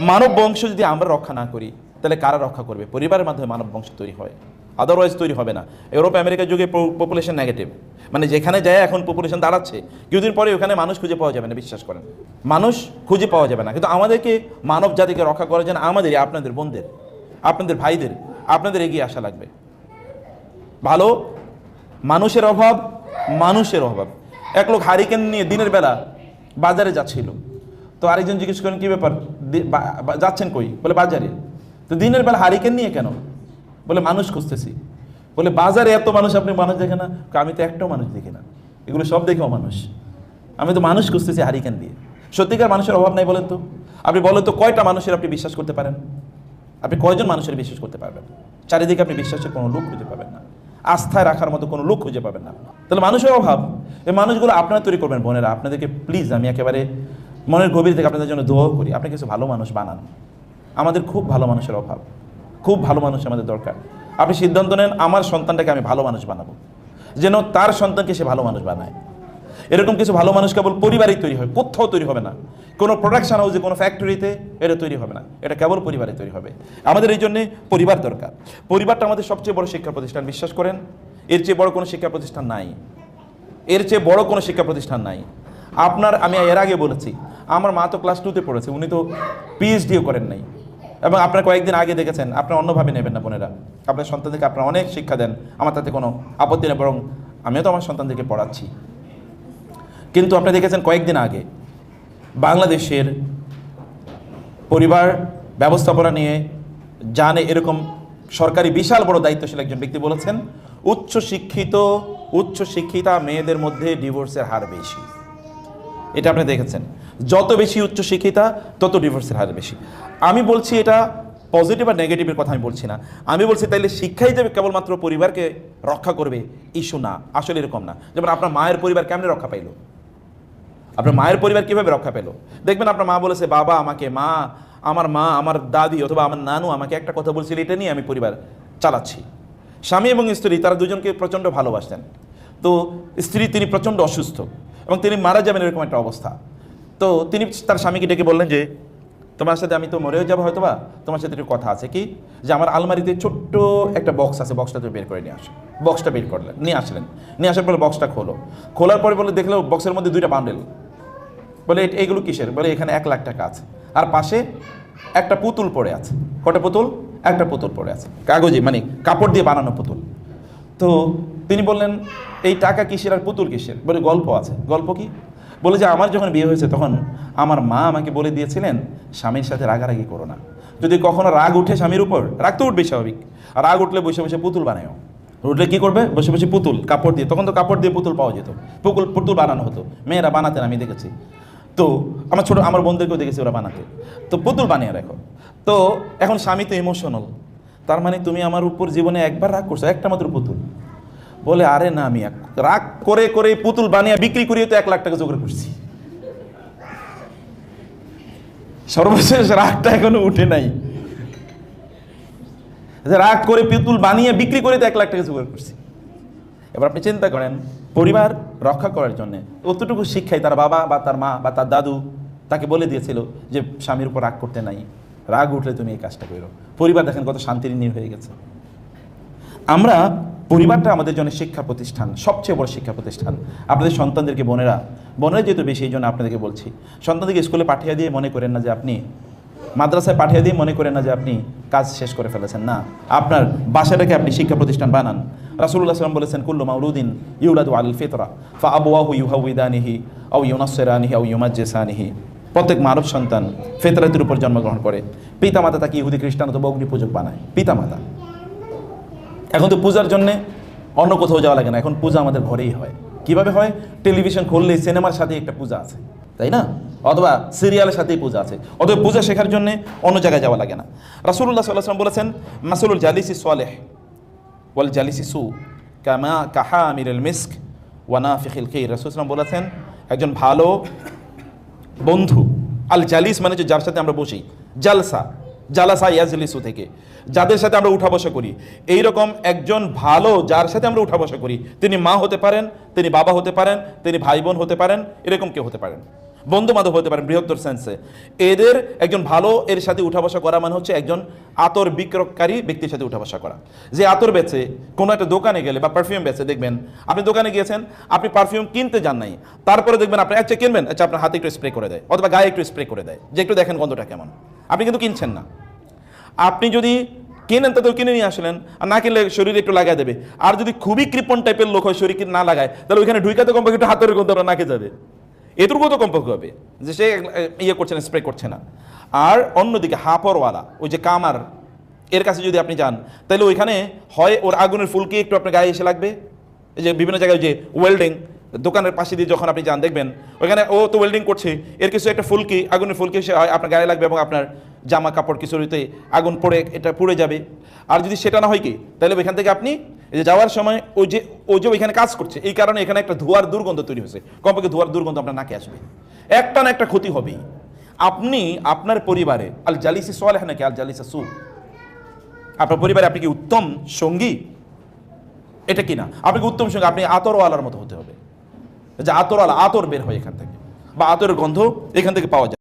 মানব বংশ যদি আমরা রক্ষা না করি, তাহলে কারা রক্ষা করবে? পরিবারের মাধ্যমে মানব বংশ তৈরি হয়। আদারওয়াইজ তৈরি হবে না। ইউরোপ আমেরিকার যুগে পপুলেশন নেগেটিভ মানে যেখানে যায় এখন পপুলেশন দাঁড়াচ্ছে, কিছুদিন পরে ওখানে মানুষ খুঁজে পাওয়া যাবে না, বিশ্বাস করেন। মানুষ খুঁজে পাওয়া যাবে না। কিন্তু আমাদেরকে, মানব জাতিকে রক্ষা করার জন্য আমাদেরই, আপনাদের বোনদের, আপনাদের ভাইদের, আপনাদের এগিয়ে আসা লাগবে। ভালো? মানুষের অভাব মানুষের অভাব। এক লোক হারিকেন নিয়ে দিনের বেলা বাজারে যাচ্ছিল। তো আরেকজন জিজ্ঞেস করেন, কী ব্যাপার? যাচ্ছেন কই? বলে বাজারে। তো দিনের বেলা হারিকেন নিয়ে কেন? বলে মানুষ খুঁজতেছি। বলে বাজারে এত মানুষ, আপনি মানুষ দেখে না? আমি তো একটাও মানুষ দেখি না। এগুলো সব দেখেও মানুষ আমি তো মানুষ খুঁজতেছি হারিকেন দিয়ে। সত্যিকার মানুষের অভাব নাই বলেন তো? আপনি বলেন তো কয়টা মানুষের আপনি বিশ্বাস করতে পারেন? আপনি কয়জন মানুষের বিশ্বাস করতে পারবেন? চারিদিকে আপনি বিশ্বাসের কোনো লোক খুঁজে পাবেন না। আস্থায় রাখার মতো কোনো লোক খুঁজে পাবেন না। তাহলে মানুষের অভাব। এই মানুষগুলো আপনারা তৈরি করবেন, বোনেরা। আপনাদেরকে প্লিজ আমি একেবারে মনের গভীর থেকে আপনাদের জন্য দোয়াও করি। আপনি কিছু ভালো মানুষ বানান। আমাদের খুব ভালো মানুষের অভাব। খুব ভালো মানুষ আমাদের দরকার। আপনি সিদ্ধান্ত নেন, আমার সন্তানটাকে আমি ভালো মানুষ বানাবো। যেন তার সন্তানকে সে ভালো মানুষ বানায়। এরকম কিছু ভালো মানুষ কেবল পরিবারেই তৈরি হয়, কোথাও তৈরি হবে না। কোনো প্রোডাকশন হাউসে কোনো ফ্যাক্টরিতে এটা তৈরি হবে না। এটা কেবল পরিবারে তৈরি হবে। আমাদের এই জন্যে পরিবার দরকার। পরিবারটা আমাদের সবচেয়ে বড় শিক্ষা প্রতিষ্ঠান, বিশ্বাস করেন? এর চেয়ে বড় কোনো শিক্ষা প্রতিষ্ঠান নাই। এর চেয়ে বড় কোনো শিক্ষা প্রতিষ্ঠান নাই। আপনার, আমি এর আগে বলেছি আমার মা তো ক্লাস টুতে পড়েছে, উনি তো পিএইচডিও করেন নাই। এবং আপনার কয়েকদিন আগে দেখেছেন, আপনার অন্যভাবে নেবেন না বোনেরা। আপনার সন্তানদেরকে আপনার অনেক শিক্ষা দেন, আমার তাতে কোনো আপত্তি নেই, বরং আমিও তো আমার সন্তানদেরকে পড়াচ্ছি। কিন্তু আপনি দেখেছেন কয়েকদিন আগে, বাংলাদেশের পরিবার ব্যবস্থাপনা নিয়ে জানে এরকম সরকারি বিশাল বড় দায়িত্বশীল একজন ব্যক্তি বলেছেন উচ্চ শিক্ষিত উচ্চ শিক্ষিতা মেয়েদের মধ্যে ডিভোর্সের হার বেশি। এটা আপনি দেখেছেন। যত বেশি উচ্চ শিক্ষিতা, তত ডিভোর্সের হার বেশি। আমি বলছি এটা পজিটিভ আর নেগেটিভের কথা আমি বলছি না। আমি বলছি তাইলে শিক্ষাই যে কেবলমাত্র পরিবারকে রক্ষা করবে, ইস্যু না। আসলে এরকম না। যেমন আপনার মায়ের পরিবার কেমনে রক্ষা পাইলো? আপনার মায়ের পরিবার কীভাবে রক্ষা পেল? দেখবেন আপনার মা বলেছে, বাবা, আমাকে মা, আমার মা, আমার দাদি অথবা আমার নানু আমাকে একটা কথা বলছিল, এটা নিয়ে আমি পরিবার চালাচ্ছি। স্বামী এবং স্ত্রী, তারা দুজনকে প্রচণ্ড ভালোবাসতেন। তো স্ত্রী, তিনি প্রচণ্ড অসুস্থ। এবং তিনি মারা যাবেন এরকম একটা অবস্থা। তো তিনি তার স্বামীকে ডেকে বললেন যে, তোমার সাথে আমি তো মরেও যাব হয়তো বা তোমার সাথে একটু কথা আছে কি? যে, আমার আলমারিতে ছোট্ট একটা বক্স আছে বক্সটা তুমি বের করে নিয়ে আসো। বক্সটা বের করলেন, নিয়ে আসলেন। নিয়ে আসার পরে বক্সটা খোলো। খোলার পরে বলে, দেখল বক্সের মধ্যে দুইটা বান্ডেল বলে "এ- এইগুলো কিসের? বলে, এখানে এক লাখ টাকা আছে। আর পাশে একটা পুতুল পড়ে আছে। কটা পুতুল? একটা পুতুল পড়ে আছে। কাগজে মানে কাপড় দিয়ে বানানো পুতুল। তো তিনি বললেন, এই টাকা কিসের আর পুতুল কিসের? বলে, গল্প আছে। গল্প কি? বলে যে, আমার যখন বিয়ে হয়েছে তখন আমার মা আমাকে বলে দিয়েছিলেন, স্বামীর সাথে রাগারাগি করো না। যদি কখনো রাগ উঠে স্বামীর উপর, রাগ তো উঠবে স্বাভাবিক। রাগ উঠলে বসে বসে পুতুল বানায়ও। উঠলে কী করবে? বসে বসে পুতুল, কাপড় দিয়ে। তখন তো কাপড় দিয়ে পুতুল পাওয়া যেত। পুকুল, পুতুল বানানো হতো। মেয়েরা বানাতেন আমি দেখেছি। তো আমার ছোট, আমার বোনদেরকেও দেখেছি ওরা বানাতে। তো পুতুল বানিয়ে রাখো। তো এখন স্বামী তো ইমোশনাল তার মানে তুমি আমার উপর জীবনে একবার রাগ করছ, একটা মাত্র পুতুল। বলে, আরে না আমি রাগ করে করে পুতুল বানিয়ে বিক্রি করিয়ে তো এক লাখ টাকা জোগাড় করছি। সর্বশেষ রাগটা এখনও উঠে নাই। রাগ করে পুতুল বানিয়ে বিক্রি করে তো এক লাখ টাকা জোগাড় করছি। এবার আপনি চিন্তা করেন, পরিবার রক্ষা করার জন্য অতটুকু শিক্ষাই তার বাবা বা তার মা বা তার দাদু তাকে বলে দিয়েছিল যে, স্বামীর উপর রাগ করতে নাই। রাগ উঠলে তুমি এই কাজটা করো। পরিবার দেখেন কত শান্তির নিয়ে হয়ে গেছে। আমরা পরিবারটা আমাদের জন্য শিক্ষা প্রতিষ্ঠান, সবচেয়ে বড় শিক্ষা প্রতিষ্ঠান। আপনাদের সন্তানদেরকে, বোনেরা বোনেরা যেহেতু বেশি, এই জন্য আপনাদেরকে বলছি, সন্তানদেরকে স্কুলে পাঠিয়ে দিয়ে মনে করেন না যে আপনি, মাদ্রাসায় পাঠিয়ে দিয়ে মনে করেন না যে আপনি কাজ শেষ করে ফেলেছেন। না, আপনার বাসাটাকে আপনি শিক্ষা প্রতিষ্ঠান বানান। রাসুল্লাহ সাল্লাম বলেছেন, কুল্লু মাউলুদ্দিন ইউলাদু আল ফিতরা ফা আবুয়াহু ইউহাউদানিহি আউ ইউনাসেরানিহি আউ ইউমাজ্জেসানিহি। প্রত্যেক মানব সন্তান ফেতরাতের উপর জন্মগ্রহণ করে। পিতামাতা তাকে ইহুদি খ্রিস্টান অথবা অগ্নি পূজক বানায়। পিতামাতা। এখন তো পূজার জন্যে অন্য কোথাও যাওয়া লাগে না, এখন পূজা আমাদের ঘরেই হয়। কীভাবে হয়? টেলিভিশন খুললে সিনেমার সাথে একটা পূজা আছে, তাই না? অথবা সিরিয়ালের সাথেই পূজা আছে। অথবা পূজা শেখার জন্য অন্য জায়গায় যাওয়া লাগে না। রাসুল্লাহ সাল্লাম বলেছেন, মাসুলুল জালিসি সোয়ালেহ ওয়াল জালিসি সু, কামা কাহা আমিরুল মিস্ক ওয়ানা ফিখিল কে রাসুলাম বলেছেন, একজন ভালো বন্ধু, আল জালিস মানে যে যার সাথে আমরা বসি, জালসা। জালাসা ইয়াজলিসু থেকে, যাদের সাথে আমরা উঠা বসা করি। এই রকম একজন ভালো যার সাথে আমরা উঠা বসা করি। তিনি মা হতে পারেন, তিনি বাবা হতে পারেন, তিনি ভাই বোন হতে পারেন, এরকম কেউ হতে পারেন। বন্ধু বান্ধব হতে পারেন বৃহত্তর সেন্সে এদের একজন ভালো, এর সাথে উঠা বসা করা মানে হচ্ছে একজন আতর বিক্রয়কারী ব্যক্তির সাথে উঠা বসা করা। যে আতর বেচে, কোনো একটা দোকানে গেলে বা পারফিউম বেচে, দেখবেন, আপনি দোকানে গিয়েছেন, আপনি পারফিউম কিনতে যান নাই। তারপরে দেখবেন আপনি আচ্ছা কিনবেন? আচ্ছা আপনার হাতে একটু স্প্রে করে দেয়। অথবা গায়ে একটু স্প্রে করে দেয়। যে একটু দেখেন গন্ধটা কেমন। আপনি কিন্তু কিনছেন না। আপনি যদি কেনেন তাদের কিনে নিয়ে আসলেন, আর না কিনলে শরীরে একটু লাগাই দেবে। আর যদি খুবই কৃপণ টাইপের লোক হয়, শরীর না লাগায়, তাহলে ওইখানে ঢুইকাতে কমপক্ষে একটু হাতের গন্ধ নাকে যাবে। এটুকু তো কমপক্ষে হবে, যে সে ইয়ে করছে না স্প্রে করছে না। আর অন্যদিকে, হাপরওয়ালা, ওই যে কামার, এর কাছে যদি আপনি যান, তাহলে ওইখানে হয় ওর আগুনের ফুলকি একটু আপনার গায়ে এসে লাগবে। যে বিভিন্ন জায়গায় যে ওয়েল্ডিং দোকানের পাশে দিয়ে যখন আপনি যান, দেখবেন ওইখানে, ও, তো ওয়েল্ডিং করছে। এর কিছু একটা ফুলকি, আগুনের ফুলকি হয়, আপনার গায়ে লাগবে এবং আপনার জামা কাপড় কিছুতে আগুন পড়ে, এটা পুড়ে যাবে। আর যদি সেটা না হয় কি, তাহলে ওইখান থেকে আপনি যে যাওয়ার সময় ওই যে ওই যে ওইখানে কাজ করছে, এই কারণে এখানে একটা ধোয়ার দুর্গন্ধ তৈরি হয়েছে। কমপক্ষে ধোয়ার দুর্গন্ধ আপনার নাকে আসবে। একটা না একটা ক্ষতি হবেই। আপনি, আপনার পরিবারে, আল জালিসি সোয়ালেহ নাকি আল জালিসা সু? আপনার পরিবারে আপনি কি উত্তম সঙ্গী? এটা কি না? আপনাকে উত্তম সঙ্গী, আপনি আতরওয়ালার মতো হতে হবে। যে আতর আতরওয়ালা আতর বের হয় এখান থেকে। বা আতরের গন্ধ এখান থেকে পাওয়া যায়।